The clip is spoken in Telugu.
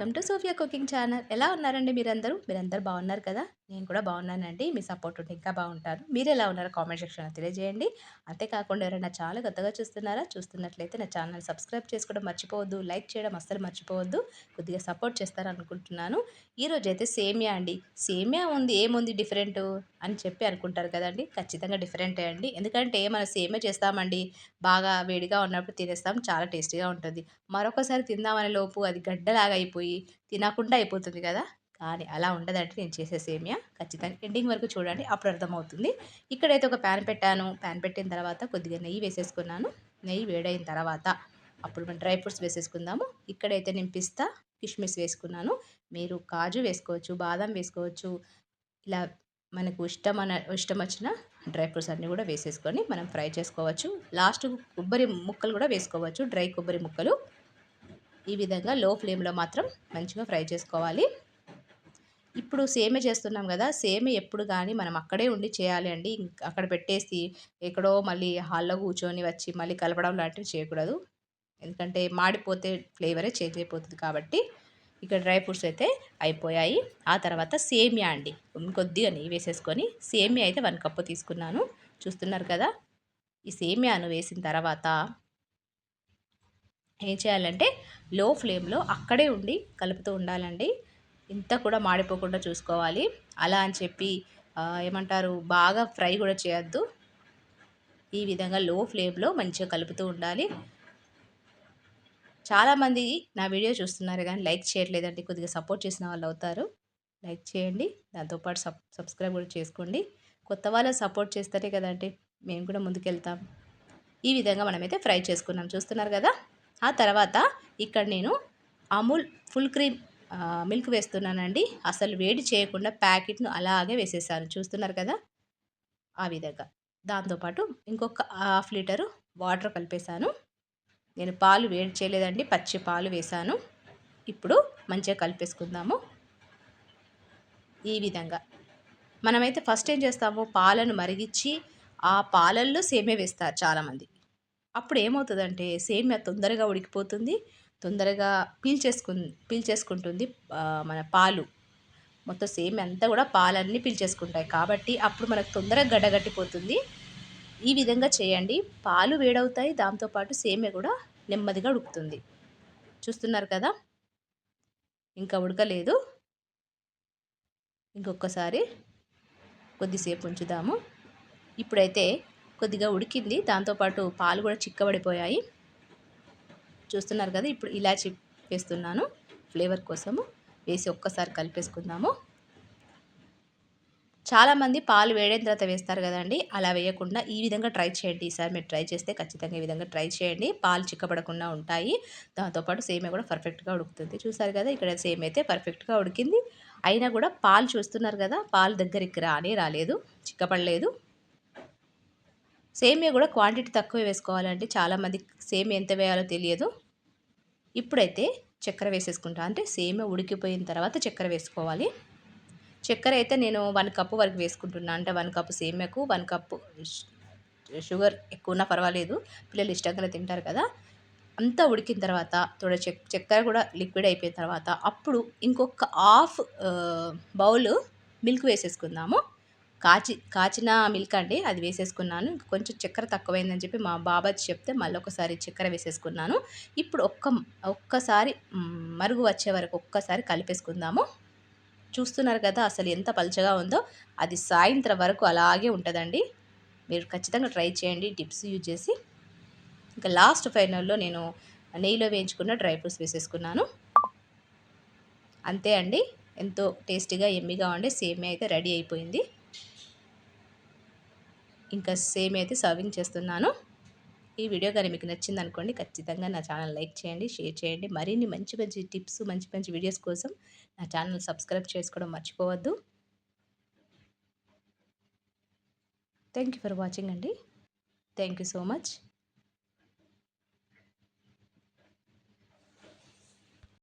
Welcome to Sofia cooking channel. ఎలా ఉన్నారండి మీరందరూ? మీరందరూ బాగున్నారు కదా? నేను కూడా బాగున్నానండి. మీ సపోర్ట్ ఉంటే ఇంకా బాగుంటారు. మీరు ఎలా ఉన్నారో కామెంట్ సెక్షన్లో తెలియజేయండి. అంతేకాకుండా ఎవరైనా చాలా కొత్తగా చూస్తున్నారా చూస్తున్నట్లయితే నా ఛానల్ సబ్స్క్రైబ్ చేసుకోవడం మర్చిపోవద్దు. లైక్ చేయడం అస్సలు మర్చిపోవద్దు. కొద్దిగా సపోర్ట్ చేస్తారనుకుంటున్నాను. ఈరోజు అయితే సేమియా అండి. సేమియా ఉంది ఏముంది డిఫరెంట్ అని చెప్పి అనుకుంటారు కదండి. ఖచ్చితంగా డిఫరెంటే అండి. ఎందుకంటే మనం సేమియా చేస్తామండి. బాగా వేడిగా ఉన్నప్పుడు తినేస్తాం చాలా టేస్టీగా ఉంటుంది. మరొకసారి తిందామనే లోపు అది గడ్డలాగా అయిపోయి తినకుండా అయిపోతుంది కదా. కానీ అలా ఉండదంటే నేను చేసే సేమియా. ఖచ్చితంగా ఎండింగ్ వరకు చూడండి అప్పుడు అర్థమవుతుంది. ఇక్కడైతే ఒక ప్యాన్ పెట్టాను. ప్యాన్ పెట్టిన తర్వాత కొద్దిగా నెయ్యి వేసేసుకున్నాను. నెయ్యి వేడైన తర్వాత అప్పుడు మనం డ్రై ఫ్రూట్స్ వేసేసుకుందాము. ఇక్కడైతే నేను పిస్తా కిష్మిస్ వేసుకున్నాను. మీరు కాజు వేసుకోవచ్చు బాదం వేసుకోవచ్చు. ఇలా మనకు ఇష్టం ఇష్టం వచ్చిన డ్రై ఫ్రూట్స్ అన్నీ కూడా వేసేసుకొని మనం ఫ్రై చేసుకోవచ్చు. లాస్ట్ కొబ్బరి ముక్కలు కూడా వేసుకోవచ్చు డ్రై కొబ్బరి ముక్కలు. ఈ విధంగా లో ఫ్లేమ్లో మాత్రం మంచిగా ఫ్రై చేసుకోవాలి. ఇప్పుడు సేమే చేస్తున్నాం కదా సేమే ఎప్పుడు కానీ మనం అక్కడే ఉండి చేయాలి అండి. అక్కడ పెట్టేసి ఎక్కడో మళ్ళీ హాల్లో కూర్చొని వచ్చి మళ్ళీ కలపడం లాంటివి చేయకూడదు. ఎందుకంటే మాడిపోతే ఫ్లేవరే చేంజ్ అయిపోతుంది కాబట్టి ఇక్కడ డ్రై ఫ్రూట్స్ అయితే అయిపోయాయి. ఆ తర్వాత సేమియా అండి. కొద్దిగా నెయ్యి వేసేసుకొని సేమియా అయితే వన్ కప్పు తీసుకున్నాను. చూస్తున్నారు కదా ఈ సేమియాను వేసిన తర్వాత ఏం చేయాలంటే లో ఫ్లేమ్లో అక్కడే ఉండి కలుపుతూ ఉండాలండి. ఇంత కూడా మాడిపోకుండా చూసుకోవాలి. అలా అని చెప్పి ఏమంటారు బాగా ఫ్రై కూడా చేయొద్దు. ఈ విధంగా లో ఫ్లేమ్లో మంచిగా కలుపుతూ ఉండాలి. చాలామంది నా వీడియో చూస్తున్నారు కానీ లైక్ చేయట్లేదండి. కొద్దిగా సపోర్ట్ చేసిన వాళ్ళు అవుతారు. లైక్ చేయండి. దాంతోపాటు సబ్ సబ్స్క్రైబ్ కూడా చేసుకోండి. కొత్త వాళ్ళు సపోర్ట్ చేస్తారే కదండి మేము కూడా ముందుకెళ్తాం. ఈ విధంగా మనమైతే ఫ్రై చేసుకున్నాం. చూస్తున్నారు కదా? ఆ తర్వాత ఇక్కడ నేను అమూల్ ఫుల్ క్రీమ్ మిల్క్ వేస్తున్నానండి. అసలు వేడి చేయకుండా ప్యాకెట్ను అలాగే వేసేసాను. చూస్తున్నారు కదా? ఆ విధంగా. దాంతోపాటు ఇంకొక హాఫ్ లీటరు వాటర్ కలిపేశాను. నేను పాలు వేడి చేయలేదండి. పచ్చి పాలు వేశాను. ఇప్పుడు మంచిగా కలిపేసుకుందాము. ఈ విధంగా. మనమైతే ఫస్ట్ ఏం చేస్తాము? పాలను మరిగించి ఆ పాలల్లో సేమే వేస్తారు చాలామంది. అప్పుడు ఏమవుతుందంటే సేమ్య తొందరగా ఉడికిపోతుంది. తొందరగా పీల్చేసుకు పీల్చేసుకుంటుంది మన పాలు. మొత్తం సేమ్ అంతా కూడా పాలన్నీ పీల్చేసుకుంటాయి కాబట్టి అప్పుడు మనకు తొందరగా గడ్డగట్టిపోతుంది. ఈ విధంగా చేయండి. పాలు వేడవుతాయి. దాంతోపాటు సేమే కూడా నెమ్మదిగా ఉడుకుతుంది. చూస్తున్నారు కదా? ఇంకా ఉడకలేదు. ఇంకొకసారి కొద్దిసేపు ఉంచుదాము. ఇప్పుడైతే కొద్దిగా ఉడికింది. దాంతోపాటు పాలు కూడా చిక్కబడిపోయాయి. చూస్తున్నారు కదా ఇప్పుడు ఇలాచి వేస్తున్నాను. ఫ్లేవర్ కోసము వేసి ఒక్కసారి కలిపేసుకుందాము. చాలామంది పాలు వేడైన తర్వాత వేస్తారు కదండి అలా వేయకుండా ఈ విధంగా ట్రై చేయండి. ఈసారి మీరు ట్రై చేస్తే ఖచ్చితంగా ఈ విధంగా ట్రై చేయండి. పాలు చిక్కబడకుండా ఉంటాయి. దాంతోపాటు సేమే కూడా పర్ఫెక్ట్గా ఉడుకుతుంది. చూసారు కదా ఇక్కడ సేమ్ అయితే పర్ఫెక్ట్గా ఉడికింది. అయినా కూడా పాలు చూస్తున్నారు కదా పాలు దగ్గరికి రానే రాలేదు చిక్కపడలేదు. సేమియా కూడా క్వాంటిటీ తక్కువ వేసుకోవాలంటే చాలామంది సేమియా ఎంత వేయాలో తెలియదు. ఇప్పుడైతే చక్కెర వేసేసుకుంటా. అంటే సేమియా ఉడికిపోయిన తర్వాత చక్కెర వేసుకోవాలి. చక్కెర అయితే నేను వన్ కప్పు వరకు వేసుకుంటున్నాను అంటే వన్ కప్పు సేమియాకు వన్ కప్పు షుగర్ ఎక్కువ ఉన్నా పర్వాలేదు. పిల్లలు ఇష్టంగా తింటారు కదా. అంతా ఉడికిన తర్వాత తోడ చక్కెర కూడా లిక్విడ్ అయిపోయిన తర్వాత అప్పుడు ఇంకొక హాఫ్ బౌల్ మిల్క్ వేసేసుకుందాము. కాచి కాచిన మిల్క్ అండి అది వేసేసుకున్నాను. కొంచెం చక్కెర తక్కువైందని చెప్పి మా బాబాజీ చెప్తే మళ్ళీ ఒకసారి చక్కెర వేసేసుకున్నాను. ఇప్పుడు ఒక్క ఒక్కసారి మరుగు వచ్చే వరకు ఒక్కసారి కలిపేసుకుందాము. చూస్తున్నారు కదా అసలు ఎంత పలుచగా ఉందో. అది సాయంత్రం వరకు అలాగే ఉంటుందండి. మీరు ఖచ్చితంగా ట్రై చేయండి టిప్స్ యూజ్ చేసి. ఇంకా లాస్ట్ ఫైనల్లో నేను నెయ్యిలో వేయించుకున్న డ్రై ఫ్రూట్స్ వేసేసుకున్నాను. అంతే అండి. ఎంతో టేస్టీగా ఎమ్మిగా ఉండే సేమియా అయితే రెడీ అయిపోయింది. ఇంకా సేమ్ అయితే సర్వింగ్ చేస్తున్నాను. ఈ వీడియో కానీ మీకు నచ్చింది అనుకోండి ఖచ్చితంగా నా ఛానల్ లైక్ చేయండి షేర్ చేయండి. మరిన్ని మంచి మంచి టిప్స్ మంచి మంచి వీడియోస్ కోసం నా ఛానల్ సబ్స్క్రైబ్ చేసుకోవడం మర్చిపోవద్దు. థ్యాంక్ యూ ఫర్ వాచింగ్ అండి. Thank you so much